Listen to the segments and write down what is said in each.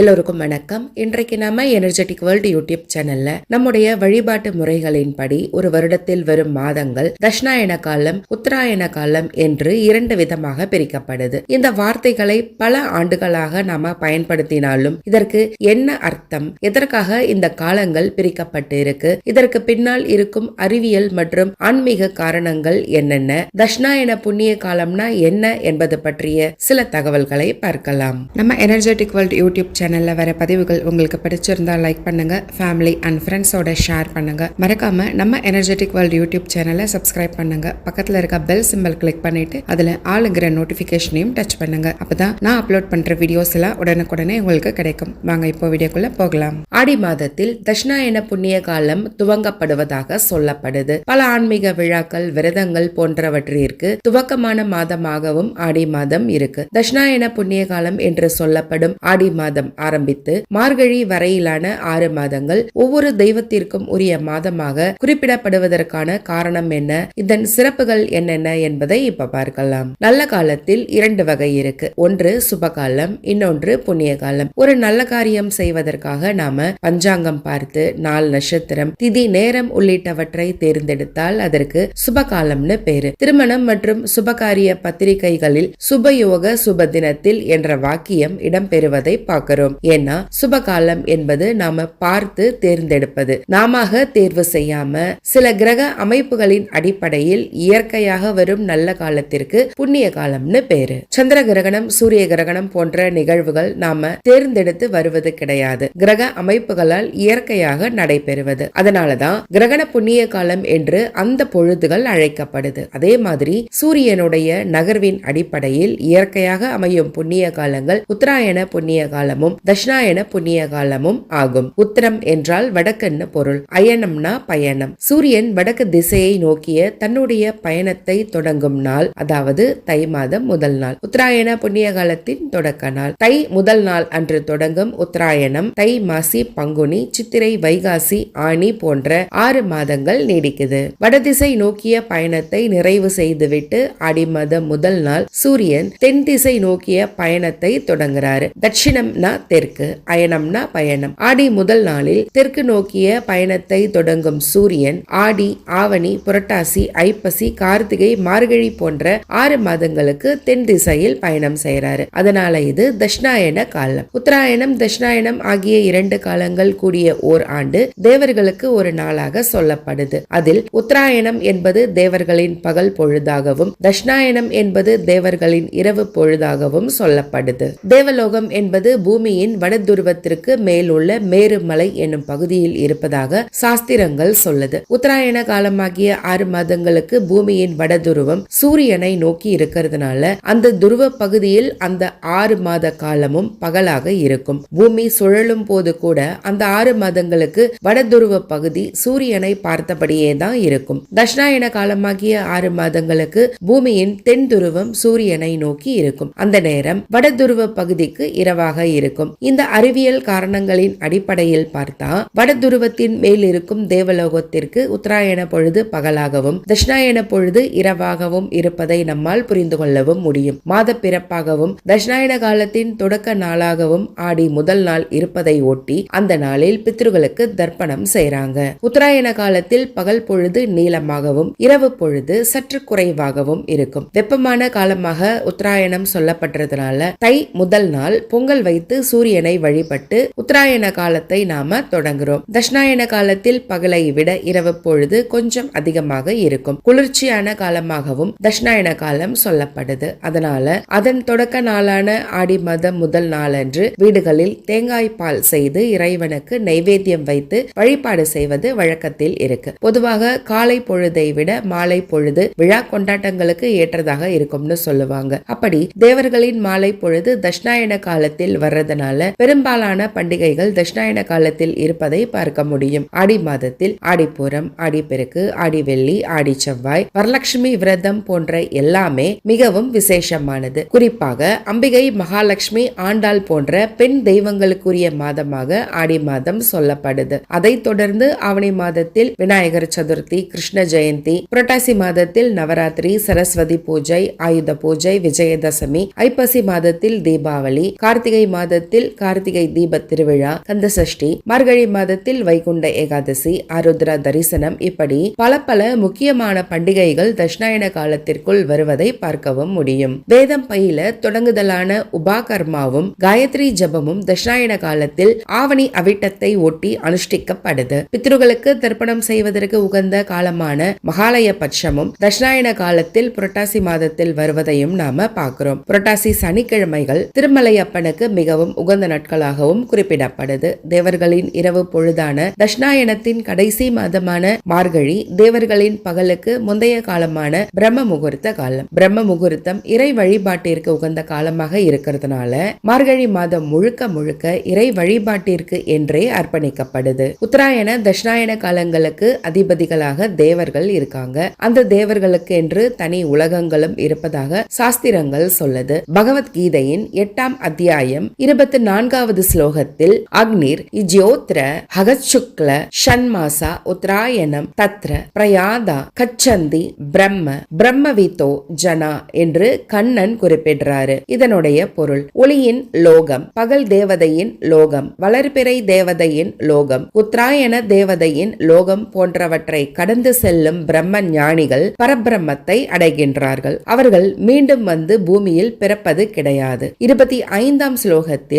எல்லோருக்கும் வணக்கம். இன்றைக்கு நாம எனர்ஜெட்டிக் வேர்ல்டு யூடியூப் சேனல்ல நம்முடைய வழிபாட்டு முறைகளின்படி ஒரு வருடத்தில் வரும் மாதங்கள் தஷ்ணாயன காலம் உத்தராயண காலம் என்று இரண்டு விதமாக பிரிக்கப்படுது. இந்த வார்த்தைகளை பல ஆண்டுகளாக நாம பயன்படுத்தினாலும் இதற்கு என்ன அர்த்தம்? எதற்காக இந்த காலங்கள் பிரிக்கப்பட்டு இருக்கு இதற்கு பின்னால் இருக்கும் அறிவியல் மற்றும் ஆன்மீக காரணங்கள் என்னென்ன? தஷ்ணாயன புண்ணிய காலம்னா என்ன என்பது பற்றிய சில தகவல்களை பார்க்கலாம். நம்ம எனர்ஜெட்டிக் வேர்ல்டு யூடியூப் சேனலில் வர பதிவுகள் உங்களுக்கு பிடிச்சிருந்தால் லைக் பண்ணுங்கள் ஃபேமிலி அண்ட் ஃப்ரெண்ட்ஸோட ஷேர் பண்ணுங்க. மறக்காம நம்ம எனர்ஜெட்டிக் வேர்ல்ட் யூடியூப் சேனலை சப்ஸ்கிரைப் பண்ணுங்க. பக்கத்தில் இருக்க பெல் சிம்பிள் கிளிக் பண்ணிட்டு அதில் ஆளுங்கிற நோட்டிஃபிகேஷனையும் டச் பண்ணுங்க. அப்பதான் நான் அப்லோட் பண்ணுற வீடியோஸ் எல்லாம் உடனுக்குடனே உங்களுக்கு கிடைக்கும். வாங்க இப்போ வீடியோக்குள்ளே போகலாம். ஆடி மாதத்தில் தட்சிணாயன புண்ணிய காலம் துவங்கப்படுவதாக சொல்லப்படுது. பல ஆன்மீக விழாக்கள் விரதங்கள் போன்றவற்றிற்கு துவக்கமான மாதமாகவும் ஆடி மாதம் இருக்கு. தட்சிணாயன புண்ணிய காலம் என்று சொல்லப்படும் ஆடி மாதம் ஆரம்பித்து மார்கழி வரையிலான ஆறு மாதங்கள் ஒவ்வொரு தெய்வத்திற்கும் உரிய மாதமாக குறிப்பிடப்படுவதற்கான காரணம் என்ன இதன் சிறப்புகள் என்னென்ன என்பதை இப்ப பார்க்கலாம். நல்ல காலத்தில் இரண்டு வகை இருக்கு. ஒன்று சுபகாலம் இன்னொன்று புண்ணிய காலம் ஒரு நல்ல காரியம் செய்வதற்காக நாம பஞ்சாங்கம் பார்த்து நாள் நட்சத்திரம் திதி நேரம் உள்ளிட்டவற்றை தேர்ந்தெடுத்தால் அதற்கு சுபகாலம்னு பேரு. திருமணம் மற்றும் சுபகாரிய பத்திரிகைகளில் சுபயோக சுப தினத்தில் என்ற வாக்கியம் இடம்பெறுவதை பார்க்கிறோம். வரும். ஏன்னா சுபகாலம் என்பது நாம பார்த்து தேர்ந்தெடுப்பது. நாம தேர்வு செய்யாம சில கிரக அமைப்புகளின் அடிப்படையில் இயற்கையாக வரும் நல்ல காலத்திற்கு புண்ணிய காலம்னு பேரு. சந்திர கிரகணம் சூரிய கிரகணம் போன்ற நிகழ்வுகள் நாம தேர்ந்தெடுத்து வருவது கிடையாது. கிரக அமைப்புகளால் இயற்கையாக நடைபெறுவது. அதனாலதான் கிரகண புண்ணிய காலம் என்று அந்த பொழுதுகள் அழைக்கப்படுது. அதே மாதிரி சூரியனுடைய நகர்வின் அடிப்படையில் இயற்கையாக அமையும் புண்ணிய காலங்கள் உத்தராயண புண்ணிய காலமும் காலமும் தட்சிணாயன புண்ணிய காலமும் ஆகும். உத்தரம் என்றால் வடக்குன்னு பொருள்? அயனம்னா பயணம். சூரியன் வடக்கு திசையை நோக்கிய தன்னுடைய பயணத்தை தொடங்கும் நாள் அதாவது தை மாதம் முதல் நாள். உத்தராயண புண்ணிய காலத்தின் தொடக்க நாள். தை முதல் நாள் அன்று தொடங்கும் உத்தராயணம் தை மாசி பங்குனி சித்திரை வைகாசி ஆணி போன்ற ஆறு மாதங்கள் நீடிக்குது. வடதிசை நோக்கிய பயணத்தை நிறைவு செய்துவிட்டு ஆடி மாதம் முதல் நாள் சூரியன் தென் திசை நோக்கிய பயணத்தை தொடங்குறாரு. தட்சிணம்னா தெற்கு அயனம்னா பயணம். ஆடி முதல் நாளில் தெற்கு நோக்கிய பயணத்தை தொடங்கும் சூரியன் ஆடி ஆவணி புரட்டாசி ஐப்பசி கார்த்திகை மார்கழி போன்ற ஆறு மாதங்களுக்கு தென் திசையில் பயணம் செய்யறாரு அதனால இது தட்சிணாயன காலம். உத்தராயணம் தட்சிணாயனம் ஆகிய இரண்டு காலங்கள் கூடிய ஓர் ஆண்டு தேவர்களுக்கு ஒரு நாளாக சொல்லப்படுது. அதில் உத்தராயணம் என்பது தேவர்களின் பகல் பொழுதாகவும் தட்சிணாயனம் என்பது தேவர்களின் இரவு பொழுதாகவும் சொல்லப்படுது. தேவலோகம் என்பது பூமி பூமியின் வடதுருவத்திற்கு மேலுள்ள மேருமலை என்னும் பகுதியில் இருப்பதாக சாஸ்திரங்கள் சொல்லுது. உத்தராயண காலமாகிய ஆறு மாதங்களுக்கு பூமியின் வடதுருவம் சூரியனை நோக்கி இருக்கிறதுனால அந்த துருவ பகுதியில் அந்த ஆறு மாத காலமும் பகலாக இருக்கும். பூமி சுழலும் போது கூட அந்த ஆறு மாதங்களுக்கு வடதுருவ பகுதி சூரியனை பார்த்தபடியே தான் இருக்கும். தட்சிணாயன காலமாகிய ஆறு மாதங்களுக்கு பூமியின் தென் துருவம் சூரியனை நோக்கி இருக்கும். அந்த நேரம் வடதுருவ பகுதிக்கு இரவாக இருக்கும். இருக்கும். இந்த அறிவியல் காரணங்களின் அடிப்படையில் பார்த்தா வடதுருவத்தின் மேல் இருக்கும் தேவலோகத்திற்கு உத்தராயண பொழுது பகலாகவும் தட்சிணாயன பொழுது இரவாகவும் இருப்பதை நம்மால் புரிந்து கொள்ளவும் முடியும். மாத பிறப்பாகவும் தட்சிணாயன காலத்தின் தொடக்க நாளாகவும் ஆடி முதல் நாள் இருப்பதை ஒட்டி அந்த நாளில் பித்ருகளுக்கு தர்ப்பணம் செய்றாங்க. உத்தராயண காலத்தில் பகல் பொழுது நீளமாகவும் இரவு பொழுது சற்று குறைவாகவும் இருக்கும். வெப்பமான காலமாக உத்தராயணம் சொல்லப்படுறதுனால தை முதல் நாள் பொங்கல் வைத்து சூரியனை வழிபட்டு உத்தராயண காலத்தை நாம தொடங்குறோம். தட்சிணாயன காலத்தில் பகலை விட இரவு பொழுது கொஞ்சம் அதிகமாக இருக்கும். குளிர்ச்சியான காலமாகவும் தட்சிணாயன காலம் சொல்லப்படுது. அதனால அதன் தொடக்க நாளான ஆடி மாதம் முதல் நாளன்று வீடுகளில் தேங்காய் பால் செய்து இறைவனுக்கு நைவேத்தியம் வைத்து வழிபாடு செய்வது வழக்கத்தில் இருக்கு. பொதுவாக காலை பொழுதை விட மாலை பொழுது விழா கொண்டாட்டங்களுக்கு ஏற்றதாக இருக்கும்னு சொல்லுவாங்க. அப்படி தேவர்களின் மாலை பொழுது தட்சிணாயன காலத்தில் இருப்பதனால பெரும்பாலான பண்டிகைகள் தட்சிணாயன காலத்தில் இருப்பதை பார்க்க முடியும். ஆடி மாதத்தில் ஆடிப்பூரம் ஆடிப்பெருக்கு ஆடிவெள்ளி ஆடி செவ்வாய் வரலட்சுமி விரதம் போன்ற எல்லாமே மிகவும் விசேஷமானது. குறிப்பாக அம்பிகை மகாலட்சுமி ஆண்டாள் போன்ற பெண் தெய்வங்களுக்குரிய மாதமாக ஆடி மாதம் சொல்லப்படுது. அதைத் தொடர்ந்து ஆவணி மாதத்தில் விநாயகர் சதுர்த்தி கிருஷ்ண ஜெயந்தி புரட்டாசி மாதத்தில் நவராத்திரி சரஸ்வதி பூஜை ஆயுத பூஜை விஜயதசமி ஐப்பசி மாதத்தில் தீபாவளி கார்த்திகை மாதத்தில் மாதத்தில் கார்த்திகை தீப திருவிழா கந்த சஷ்டி மார்கழி மாதத்தில் வைகுண்ட ஏகாதசி ஆருத்ரா தரிசனம் இப்படி பல பல முக்கியமான பண்டிகைகள் தட்சிணாயன காலத்திற்குள் வருவதை பார்க்கவும் முடியும். வேதம் பயில தொடங்குதலான உபாகர்மாவும் காயத்ரி ஜபமும் தட்சிணாயன காலத்தில் ஆவணி அவிட்டத்தை ஒட்டி அனுஷ்டிக்கப்படுது. பித்ருகளுக்கு தர்ப்பணம் செய்வதற்கு உகந்த காலமான மகாலய பட்சமும் தட்சிணாயன காலத்தில் புரட்டாசி மாதத்தில் வருவதையும் நாம பார்க்கிறோம். புரட்டாசி சனிக்கிழமைகள் திருமலையப்பனுக்கு மிகவும் உகந்த நாட்களாகவும் குறிப்பிடப்படுது தேவர்களின் இரவு பொழுதான தஷ்ணாயனத்தின் கடைசி மாதமான மார்கழி தேவர்களின் பகலுக்கு முந்தைய காலமான பிரம்ம முகூர்த்த காலம். பிரம்ம முகூர்த்தம் இறை வழிபாட்டிற்கு உகந்த காலமாக இருக்கிறதுனால மார்கழி மாதம் முழுக்க முழுக்க இறை வழிபாட்டிற்கு என்றே அர்ப்பணிக்கப்படுது. உத்தராயண தட்சிணாயன காலங்களுக்கு அதிபதிகளாக தேவர்கள் இருக்காங்க. அந்த தேவர்களுக்கு என்று தனி உலகங்களும் இருப்பதாக சாஸ்திரங்கள் சொல்லுது. பகவத்கீதையின் எட்டாம் அத்தியாயம் இருபத்தி நான்காவது ஸ்லோகத்தில் அக்னிர் இஜ்யோத்ர ஹகச்சுக்ல ஷண்மாசா உத்ராயணம் தத்ர பிரயாதா கச்சந்தி பிரம்ம பிரம்மவித்தோ ஜனா என்று கண்ணன் குறிப்பிடுறாரு. இதனுடைய பொருள் ஒளியின் லோகம் பகல் தேவதையின் லோகம் வளர்பிறை தேவதையின் லோகம் உத்தராயண தேவதையின் லோகம் போன்றவற்றை கடந்து செல்லும் பிரம்ம ஞானிகள் பரபிரம்மத்தை அடைகின்றார்கள். அவர்கள் மீண்டும் வந்து பூமியில் பிறப்பது கிடையாது. இருபத்தி ஐந்தாம் ஸ்லோகத்தில்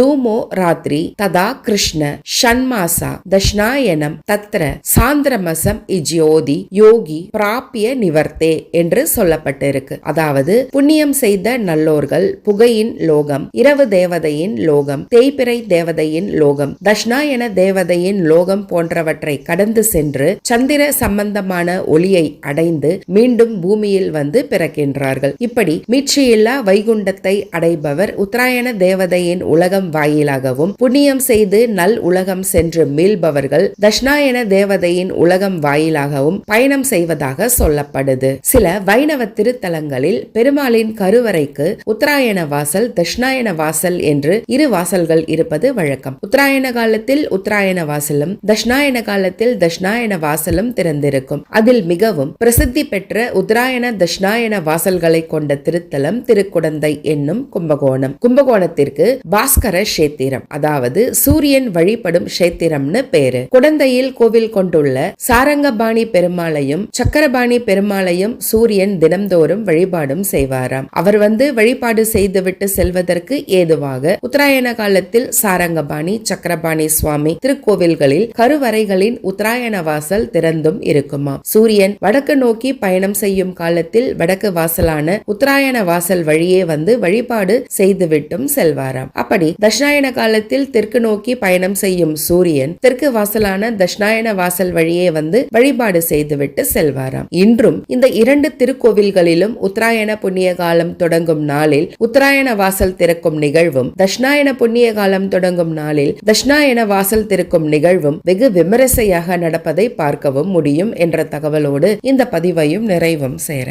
தூமோ ராத்திரி ததா கிருஷ்ண ஷண்மாசா தஷ்ணாயனம் தத்ர சாந்திரமசம் இஜ்யோதி யோகி பிராப்பிய நிவர்த்தே என்று சொல்லப்பட்டிருக்கு. அதாவது புண்ணியம் செய்த நல்லோர்கள் புகையின் லோகம் இரவு தேவதையின் லோகம் தேய்பிறை தேவதையின் லோகம் தஷ்ணாயன தேவதையின் லோகம் போன்றவற்றை கடந்து சென்று சந்திர சம்பந்தமான ஒளியை அடைந்து மீண்டும் பூமியில் வந்து பிறக்கின்றார்கள். இப்படி மீட்சியில்லா வைகுண்டத்தை அடைபவர் உத்தராயண தேவதையின் உலகம் வாயிலாகவும் புண்ணியம் செய்து நல் உலகம் சென்று மீள்பவர்கள் தஷ்ணாயன தேவதையின் உலகம் வாயிலாகவும் பயணம் செய்வதாக சொல்லப்படுது. சில வைணவ திருத்தலங்களில் பெருமாளின் கருவறைக்கு உத்தராயண வாசல் தஷ்ணாயன வாசல் என்று இரு வாசல்கள் இருப்பது வழக்கம். உத்தராயண காலத்தில் உத்தராயண வாசலும் தஷ்ணாயன காலத்தில் தஷ்ணாயன வாசலும் திறந்திருக்கும். அதில் மிகவும் பிரசித்தி பெற்ற உத்தராயண தஷ்ணாயன வாசல்களை கொண்ட திருத்தலம் திருக்குடந்தை என்னும் கும்பகோணம். கும்பகோணத்திற்கு பாஸ்கர கஷேத்திரம். அதாவது சூரியன் வழிபடும் கஷேத்திரம்னு பேரு. குடந்தையில் கோவில் கொண்டுள்ள சாரங்கபாணி பெருமாளையும் சக்கரபாணி பெருமாளையும் சூரியன் தினம்தோறும் வழிபாடும் செய்வாராம். அவர் வந்து வழிபாடு செய்துவிட்டு செல்வதற்கு ஏதுவாக உத்தராயண காலத்தில் சாரங்கபாணி சக்கரபாணி சுவாமி திருக்கோவில்களில் கருவறைகளின் உத்தராயண வாசல் திறந்தும் இருக்குமாம். சூரியன் வடக்கு நோக்கி பயணம் செய்யும் காலத்தில் வடக்கு வாசலான உத்தராயண வாசல் வழியே வந்து வழிபாடு செய்துவிட்டும் செல்வாராம். அப்படி தட்சிணாயன காலத்தில் தெற்கு நோக்கி பயணம் செய்யும் சூரியன் தெற்கு வாசலான தட்சிணாயன வாசல் வழியே வந்து வழிபாடு செய்துவிட்டு செல்வாராம். இன்றும் இந்த இரண்டு திருக்கோவில்களிலும் உத்தராயண புண்ணிய காலம் தொடங்கும் நாளில் உத்தராயண வாசல் திறக்கும் நிகழ்வும் தட்சிணாயன புண்ணிய காலம் தொடங்கும் நாளில் தட்சிணாயன வாசல் திறக்கும் நிகழ்வும் வெகு விமரிசையாக நடப்பதை பார்க்கவும் முடியும் என்ற தகவலோடு இந்த பதிவையும் நிறைவும் சேர.